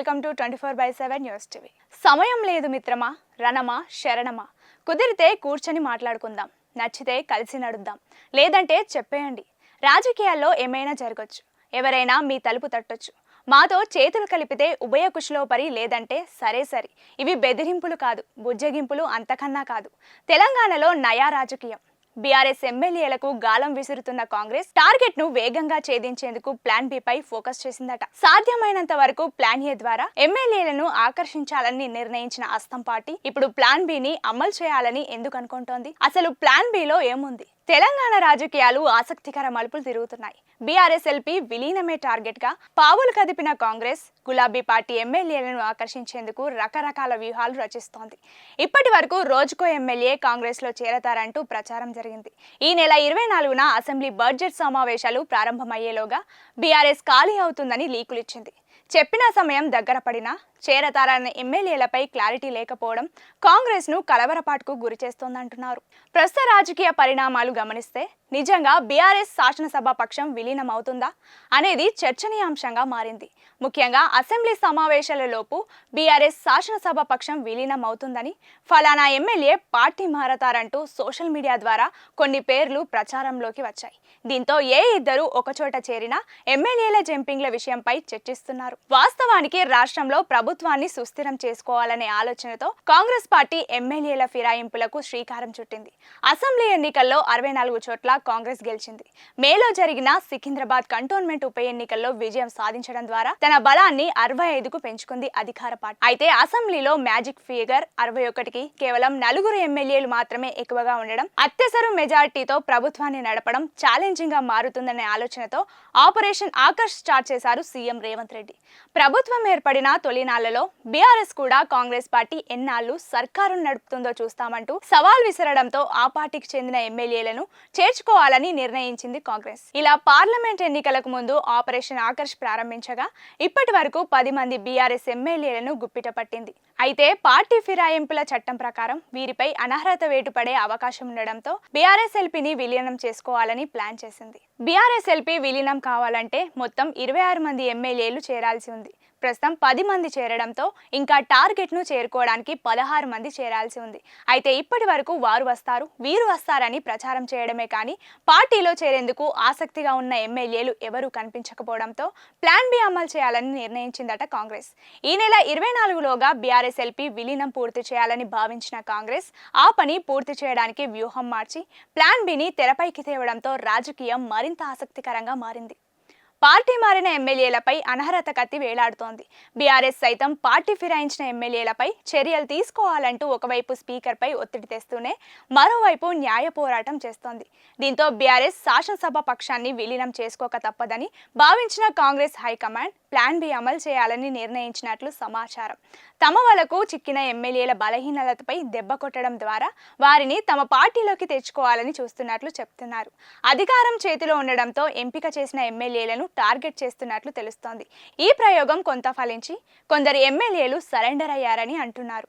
Welcome to twenty four by seven news TV. సమయం లేదు మిత్రమా రణమా శరణమా? కుదిరితే కూర్చొని మాట్లాడుకుందాం నచ్చితే కలిసి నడుద్దాం లేదంటే చెప్పేయండి. రాజకీయాల్లో ఏమైనా జరగచ్చు ఎవరైనా మీ తలుపు తట్టొచ్చు. మాతో చేతులు కలిపితే ఉభయ కుషిలో పరి లేదంటే సరే సరి. ఇవి బెదిరింపులు కాదు బుజ్జగింపులు అంతకన్నా కాదు. తెలంగాణలో నయా రాజకీయం. బీఆర్ఎస్ ఎమ్మెల్యేలకు గాలం విసురుతున్న కాంగ్రెస్ టార్గెట్ను వేగంగా ఛేదించేందుకు ప్లాన్ బి పై ఫోకస్ చేసిందట. సాధ్యమైనంత వరకు ప్లాన్ ఏ ద్వారా ఎమ్మెల్యేలను ఆకర్షించాలని నిర్ణయించిన అస్తం పార్టీ ఇప్పుడు ప్లాన్ బి ని అమలు చేయాలని ఎందుకు అనుకుంటోంది? అసలు ప్లాన్ బి లో ఏముంది? తెలంగాణ రాజకీయాలు ఆసక్తికర మలుపులు తిరుగుతున్నాయి. బీఆర్ఎస్ ఎల్పీ విలీనమే టార్గెట్గా పావులు కదిపిన కాంగ్రెస్ గులాబీ పార్టీ ఎమ్మెల్యేలను ఆకర్షించేందుకు రకరకాల వ్యూహాలు రచిస్తోంది. ఇప్పటి వరకు రోజుకో ఎమ్మెల్యే కాంగ్రెస్లో చేరతారంటూ ప్రచారం జరిగింది. ఈ నెల ఇరవై నాలుగున అసెంబ్లీ బడ్జెట్ సమావేశాలు ప్రారంభమయ్యేలోగా బీఆర్ఎస్ ఖాళీ అవుతుందని లీకులిచ్చింది. చెప్పిన సమయం దగ్గర పడినా చేరతారన్న ఎమ్మెల్యేలపై క్లారిటీ లేకపోవడం కాంగ్రెస్ను కలవరపాటుకు గురిచేస్తోందంటున్నారు. ప్రస్తుత రాజకీయ పరిణామాలు గమనిస్తే నిజంగా బీఆర్ఎస్ శాసనసభ పక్షం విలీనం అవుతుందా అనేది చర్చనీయాంశంగా మారింది. ముఖ్యంగా అసెంబ్లీ సమావేశాలలోపు బీఆర్ఎస్ శాసనసభ పక్షం విలీనం అవుతుందని ఫలానా ఎమ్మెల్యే పార్టీ మారతారంటూ సోషల్ మీడియా ద్వారా కొన్ని పేర్లు ప్రచారంలోకి వచ్చాయి. దీంతో ఏ ఇద్దరు ఒకచోట చేరినా ఎమ్మెల్యేల జంపింగ్ల విషయంపై చర్చిస్తున్నారు. వాస్తవానికి రాష్ట్రంలో ప్రభుత్వాన్ని సుస్థిరం చేసుకోవాలనే ఆలోచనతో కాంగ్రెస్ పార్టీ ఎమ్మెల్యేల ఫిరాయింపులకు శ్రీకారం చుట్టింది. అసెంబ్లీ ఎన్నికల్లో అరవై నాలుగు చోట్ల కాంగ్రెస్ గెలిచింది. మేలో జరిగిన సికింద్రాబాద్ కంటోన్మెంట్ ఉప ఎన్నికల్లో విజయం సాధించడం ద్వారా తన బలాన్ని అరవై ఐదుకు పెంచుకుంది అధికార పార్టీ. అయితే అసెంబ్లీలో మ్యాజిక్ ఫిగర్ అరవై ఒకటికి కేవలం నలుగురు ఎమ్మెల్యేలు మాత్రమే ఎక్కువగా ఉండడం అత్యసరు మెజారిటీతో ప్రభుత్వాన్ని నడపడం ఛాలెంజింగ్గా మారుతుందనే ఆలోచనతో ఆపరేషన్ ఆకర్ష్ స్టార్ట్ చేశారు సీఎం రేవంత్ రెడ్డి. ప్రభుత్వం ఏర్పడిన తొలినాళ్ళలో బీఆర్ఎస్ కూడా కాంగ్రెస్ పార్టీ ఎన్నాళ్ళు సర్కారును నడుపుతుందో చూస్తామంటూ సవాల్ విసరడంతో ఆ పార్టీకి చెందిన ఎమ్మెల్యేలను తీసుకోవాలని నిర్ణయించింది కాంగ్రెస్. ఇలా పార్లమెంట్ ఎన్నికలకు ముందు ఆపరేషన్ ఆకర్ష్ ప్రారంభించగా ఇప్పటి వరకు పది మంది బీఆర్ఎస్ ఎమ్మెల్యేలను గుప్పిట పట్టింది. అయితే పార్టీ ఫిరాయింపుల చట్టం ప్రకారం వీరిపై అనర్హత వేటు పడే అవకాశం ఉండడంతో బీఆర్ఎస్ ఎల్పీని విలీనం చేసుకోవాలని ప్లాన్ చేసింది. బీఆర్ఎస్ ఎల్పీ విలీనం కావాలంటే మొత్తం ఇరవై ఆరు మంది ఎమ్మెల్యేలు చేరాల్సి ఉంది. ప్రస్తుతం పది మంది చేరడంతో ఇంకా టార్గెట్ను చేరుకోవడానికి పదహారు మంది చేరాల్సి ఉంది. అయితే ఇప్పటి వరకు వారు వస్తారు వీరు వస్తారని ప్రచారం చేయడమే కానీ పార్టీలో చేరేందుకు ఆసక్తిగా ఉన్న ఎమ్మెల్యేలు ఎవరూ కనిపించకపోవడంతో ప్లాన్ బి అమలు చేయాలని నిర్ణయించిందట కాంగ్రెస్. ఈ నెల ఇరవై నాలుగులోగా బీఆర్ఎస్ ఎల్పీ విలీనం పూర్తి చేయాలని భావించిన కాంగ్రెస్ ఆ పని పూర్తి చేయడానికి వ్యూహం మార్చి ప్లాన్ బిని తెరపైకి తేవడంతో రాజకీయం మరింత ఆసక్తికరంగా మారింది. పార్టీ మారిన ఎమ్మెల్యేలపై అనర్హత కత్తి వేలాడుతోంది. బీఆర్ఎస్ సైతం పార్టీ ఫిరాయించిన ఎమ్మెల్యేలపై చర్యలు తీసుకోవాలంటూ ఒకవైపు స్పీకర్పై ఒత్తిడి తెస్తూనే మరోవైపు న్యాయ పోరాటం చేస్తోంది. దీంతో బీఆర్ఎస్ శాసనసభ పక్షాన్ని విలీనం చేసుకోక తప్పదని భావించిన కాంగ్రెస్ హైకమాండ్ ప్లాన్ బి అమలు చేయాలని నిర్ణయించినట్లు సమాచారం. తమ వలకు చిక్కిన ఎమ్మెల్యేల బలహీనతపై దెబ్బ కొట్టడం ద్వారా వారిని తమ పార్టీలోకి తెచ్చుకోవాలని చూస్తున్నట్లు చెప్తున్నారు. అధికారం చేతిలో ఉండడంతో ఎంపిక చేసిన ఎమ్మెల్యేలను టార్గెట్ చేస్తున్నట్లు తెలుస్తోంది. ఈ ప్రయోగం కొంత ఫలించి కొందరు ఎమ్మెల్యేలు సరెండర్ అయ్యారని అంటున్నారు.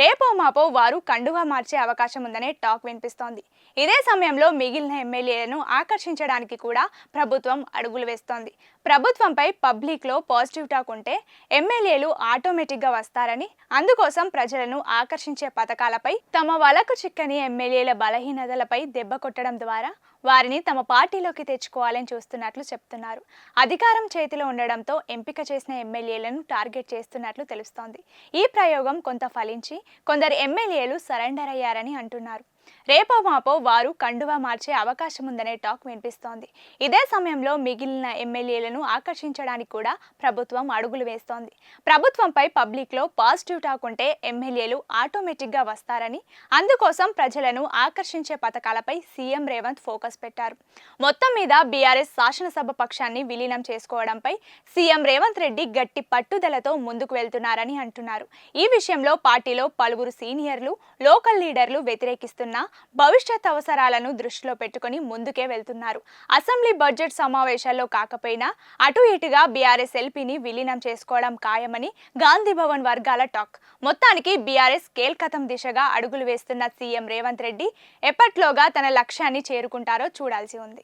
రేపో మాపో వారు కండువా మార్చే అవకాశం ఉందనే టాక్ వినిపిస్తోంది. ఇదే సమయంలో మిగిలిన ఎమ్మెల్యేలను ఆకర్షించడానికి కూడా ప్రభుత్వం అడుగులు వేస్తోంది. ప్రభుత్వంపై పబ్లిక్లో పాజిటివ్ టాక్ ఉంటే ఎమ్మెల్యేలు ఆటోమేటిక్గా వస్తారని అందుకోసం ప్రజలను ఆకర్షించే పథకాలపై తమ వలకు చిక్కని ఎమ్మెల్యేల బలహీనతలపై దెబ్బ కొట్టడం ద్వారా వారిని తమ పార్టీలోకి తెచ్చుకోవాలని చూస్తున్నట్లు చెప్తున్నారు. అధికారం చేతిలో ఉండడంతో ఎంపిక చేసిన ఎమ్మెల్యేలను టార్గెట్ చేస్తున్నట్లు తెలుస్తోంది. ఈ ప్రయోగం కొంత ఫలించి కొందరు ఎమ్మెల్యేలు సరెండర్ అయ్యారని అంటున్నారు. రేపో మాపో వారు కండువా మార్చే అవకాశం ఉందనే టాక్ వినిపిస్తోంది. ఇదే సమయంలో మిగిలిన ఎమ్మెల్యేలను ఆకర్షించడానికి కూడా ప్రభుత్వం అడుగులు వేస్తోంది. ప్రభుత్వంపై పబ్లిక్లో పాజిటివ్ టాక్ ఉంటే ఎమ్మెల్యేలు ఆటోమేటిక్గా వస్తారని అందుకోసం ప్రజలను ఆకర్షించే పథకాలపై సీఎం రేవంత్ ఫోకస్ పెట్టారు. మొత్తం మీద బీఆర్ఎస్ శాసనసభ పక్షాన్ని విలీనం చేసుకోవడంపై సీఎం రేవంత్ రెడ్డి గట్టి పట్టుదలతో ముందుకు వెళ్తున్నారని అంటున్నారు. ఈ విషయంలో పార్టీలో పలువురు సీనియర్లు లోకల్ లీడర్లు వ్యతిరేకిస్తున్న భవిష్యత్ అవసరాలను దృష్టిలో పెట్టుకుని ముందుకే వెళ్తున్నారు. అసెంబ్లీ బడ్జెట్ సమావేశాల్లో కాకపోయినా అటు ఇటుగా బీఆర్ఎస్ ఎల్పీని విలీనం చేసుకోవడం ఖాయమని గాంధీ భవన్ వర్గాల టాక్. మొత్తానికి బీఆర్ఎస్ కేల్కతం దిశగా అడుగులు వేస్తున్న సీఎం రేవంత్ రెడ్డి ఎప్పట్లోగా తన లక్ష్యాన్ని చేరుకుంటారో చూడాల్సి ఉంది.